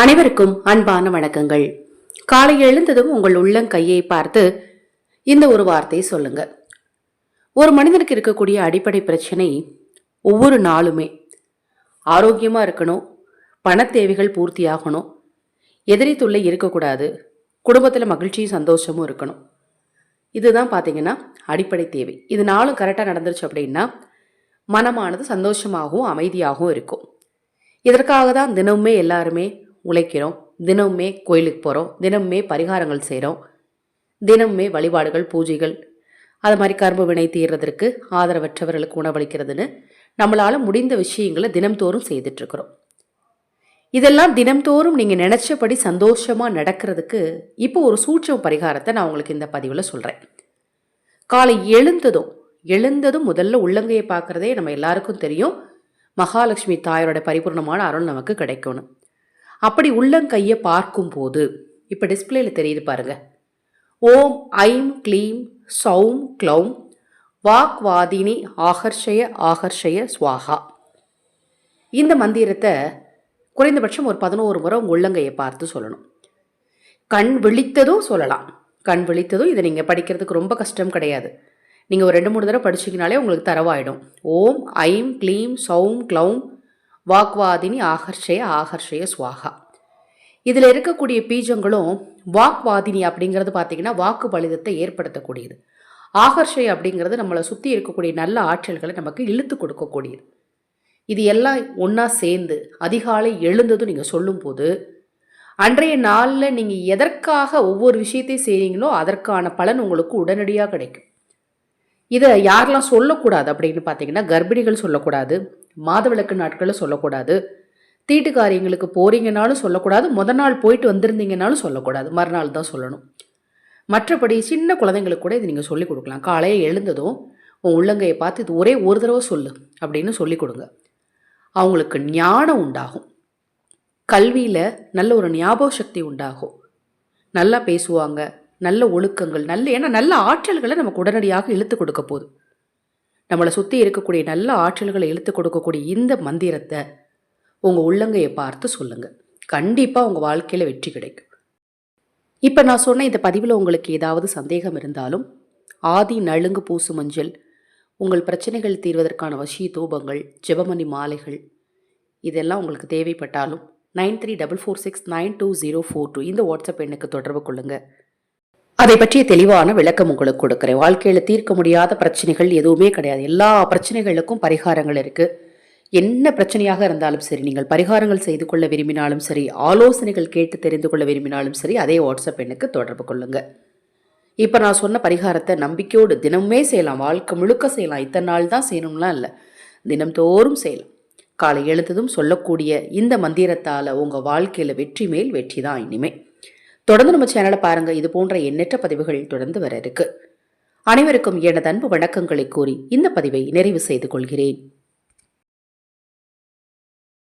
அனைவருக்கும் அன்பான வணக்கங்கள். காலை எழுந்ததும் உங்கள் உள்ளங்கையை பார்த்து இந்த ஒரு வார்த்தையை சொல்லுங்க. ஒரு மனிதனுக்கு இருக்கக்கூடிய அடிப்படை பிரச்சனை ஒவ்வொரு நாளுமே. ஆரோக்கியமாக இருக்கணும் பண தேவைகள் பூர்த்தியாகணும் எதிரி தொல்லை இருக்கக்கூடாது குடும்பத்தில் மகிழ்ச்சியும் சந்தோஷமும் இருக்கணும். இதுதான் பார்த்தீங்கன்னா அடிப்படை தேவை. இது நாளும் கரெக்டாக நடந்துருச்சு அப்படின்னா மனமானது சந்தோஷமாகவும் அமைதியாகவும் இருக்கும். இதற்காக தான் தினமுமே எல்லாருமே உழைக்கிறோம். தினமுமே கோயிலுக்கு போகிறோம் தினமுமே பரிகாரங்கள் செய்கிறோம் தினமுமே வழிபாடுகள் பூஜைகள். அது மாதிரி கர்ம வினை தீர்றதற்கு ஆதரவற்றவர்களுக்கு உணவளிக்கிறதுன்னு நம்மளால் முடிந்த விஷயங்களை தினம்தோறும் செய்துட்ருக்குறோம். இதெல்லாம் தினம்தோறும் நீங்கள் நினச்சபடி சந்தோஷமாக நடக்கிறதுக்கு இப்போ ஒரு சூட்சம் பரிகாரத்தை நான் உங்களுக்கு இந்த பதிவில் சொல்கிறேன் காலை எழுந்ததும் எழுந்ததும் முதல்ல உள்ளங்கையை பார்க்குறதே நம்ம எல்லாருக்கும் தெரியும். மகாலட்சுமி தாயாரோட பரிபூர்ணமான அருள் நமக்கு கிடைக்கணும் அப்படி உள்ளங்கையை பார்க்கும்போது இப்போ டிஸ்பிளேல தெரியுது பாருங்க. ஓம் ஐம் க்ளீம் சௌம் க்ளௌம் வாக்வாதினி ஆகர்ஷய ஆகர்ஷய ஸ்வாகா. இந்த மந்திரத்தை குறைந்தபட்சம் ஒரு பதினோரு முறை உங்கள் உள்ளங்கையை பார்த்து சொல்லணும். கண் விழித்ததும் சொல்லலாம். கண் விழித்ததும் இதை நீங்கள் படிக்கிறதுக்கு ரொம்ப கஷ்டம் கிடையாது. நீங்கள் ஒரு ரெண்டு மூணு தடவை படிச்சிங்கனாலே உங்களுக்கு தரவாயிடும். ஓம் ஐம் க்ளீம் சௌம் க்ளௌம் வாக்வாதினி ஆகர்ஷய ஆகர்ஷய சுவாகா. இதில் இருக்கக்கூடிய பீஜங்களும் வாக்வாதினி அப்படிங்கிறது பார்த்தீங்கன்னா வாக்கு பலிதத்தை ஏற்படுத்தக்கூடியது. ஆகர்ஷய அப்படிங்கிறது நம்மளை சுற்றி இருக்கக்கூடிய நல்ல ஆற்றல்களை நமக்கு இழுத்து கொடுக்கக்கூடியது. இது எல்லாம் ஒன்றா சேர்ந்து அதிகாலை எழுந்ததும் நீங்கள் சொல்லும்போது அன்றைய நாளில் நீங்கள் எதற்காக ஒவ்வொரு விஷயத்தையும் செய்கிறீங்களோ அதற்கான பலன் உங்களுக்கு உடனடியாக கிடைக்கும். இதை யாரெல்லாம் சொல்லக்கூடாது அப்படின்னு பார்த்தீங்கன்னா கர்ப்பிணிகள் சொல்லக்கூடாது. மாதவிளக்கு நாட்களில் சொல்லக்கூடாது. தீட்டு காரியங்களுக்கு போறீங்கனாலும் சொல்லக்கூடாது. முத நாள் போயிட்டு வந்திருந்தீங்கனாலும் சொல்லக்கூடாது. மறுநாள் தான் சொல்லணும். மற்றபடி சின்ன குழந்தைங்களுக்கு கூட இது நீங்கள் சொல்லிக் கொடுக்கலாம். காலையை எழுந்ததும் உன் உள்ளங்கையை பார்த்து இது ஒரே ஒரு தடவை சொல்லு அப்படின்னு சொல்லிக் கொடுங்க. அவங்களுக்கு ஞானம் உண்டாகும். கல்வியில் நல்ல ஒரு ஞாபக சக்தி உண்டாகும். நல்லா பேசுவாங்க. நல்ல ஒழுக்கங்கள் நல்ல ஏன்னா நல்ல ஆற்றல்களை நமக்கு உடனடியாக இழுத்து கொடுக்க போகுது. நம்மளை சுற்றி இருக்கக்கூடிய நல்ல ஆற்றல்களை இழுத்து கொடுக்கக்கூடிய இந்த மந்திரத்தை உங்கள் உள்ளங்கையை பார்த்து சொல்லுங்கள் கண்டிப்பாக உங்கள் வாழ்க்கையில் வெற்றி கிடைக்கும். இப்போ நான் சொன்ன இந்த பதிவில் உங்களுக்கு ஏதாவது சந்தேகம் இருந்தாலும் ஆதி நலுங்கு பூசு மஞ்சள் உங்கள் பிரச்சனைகள் தீர்வதற்கான வசிய தூபங்கள் ஜெபமணி மாலைகள் இதெல்லாம் உங்களுக்கு தேவைப்பட்டாலும் nine three double four six nine two zero four two இந்த வாட்ஸ்அப் எண்ணுக்கு தொடர்பு கொள்ளுங்கள் அதை பற்றிய தெளிவான விளக்கம் உங்களுக்கு கொடுக்குறேன். வாழ்க்கையில் தீர்க்க முடியாத பிரச்சனைகள் எதுவுமே கிடையாது. எல்லா பிரச்சனைகளுக்கும் பரிகாரங்கள் இருக்குது என்ன பிரச்சனையாக இருந்தாலும் சரி நீங்கள் பரிகாரங்கள் செய்து கொள்ள விரும்பினாலும் சரி ஆலோசனைகள் கேட்டு தெரிந்து கொள்ள விரும்பினாலும் சரி அதே வாட்ஸ்அப் எண்ணுக்கு தொடர்பு கொள்ளுங்க. இப்போ நான் சொன்ன பரிகாரத்தை நம்பிக்கையோடு தினமுமே செய்யலாம். வாழ்க்கை முழுக்க செய்யலாம். இத்தனை நாள் தான் செய்யணும்லாம் இல்லை. தினம்தோறும் செய்யலாம். காலை எழுந்ததும் சொல்லக்கூடிய இந்த மந்திரத்தால் உங்கள் வாழ்க்கையில் வெற்றி மேல் வெற்றி தான் இனிமே. தொடர்ந்து நம்ம சேனலை பாருங்க. இது போன்ற எண்ணற்ற பதிவுகள் தொடர்ந்து வர இருக்கு. அனைவருக்கும் எனது அன்பு வணக்கங்களை கூறி இந்த பதிவை நிறைவு செய்து கொள்கிறேன்.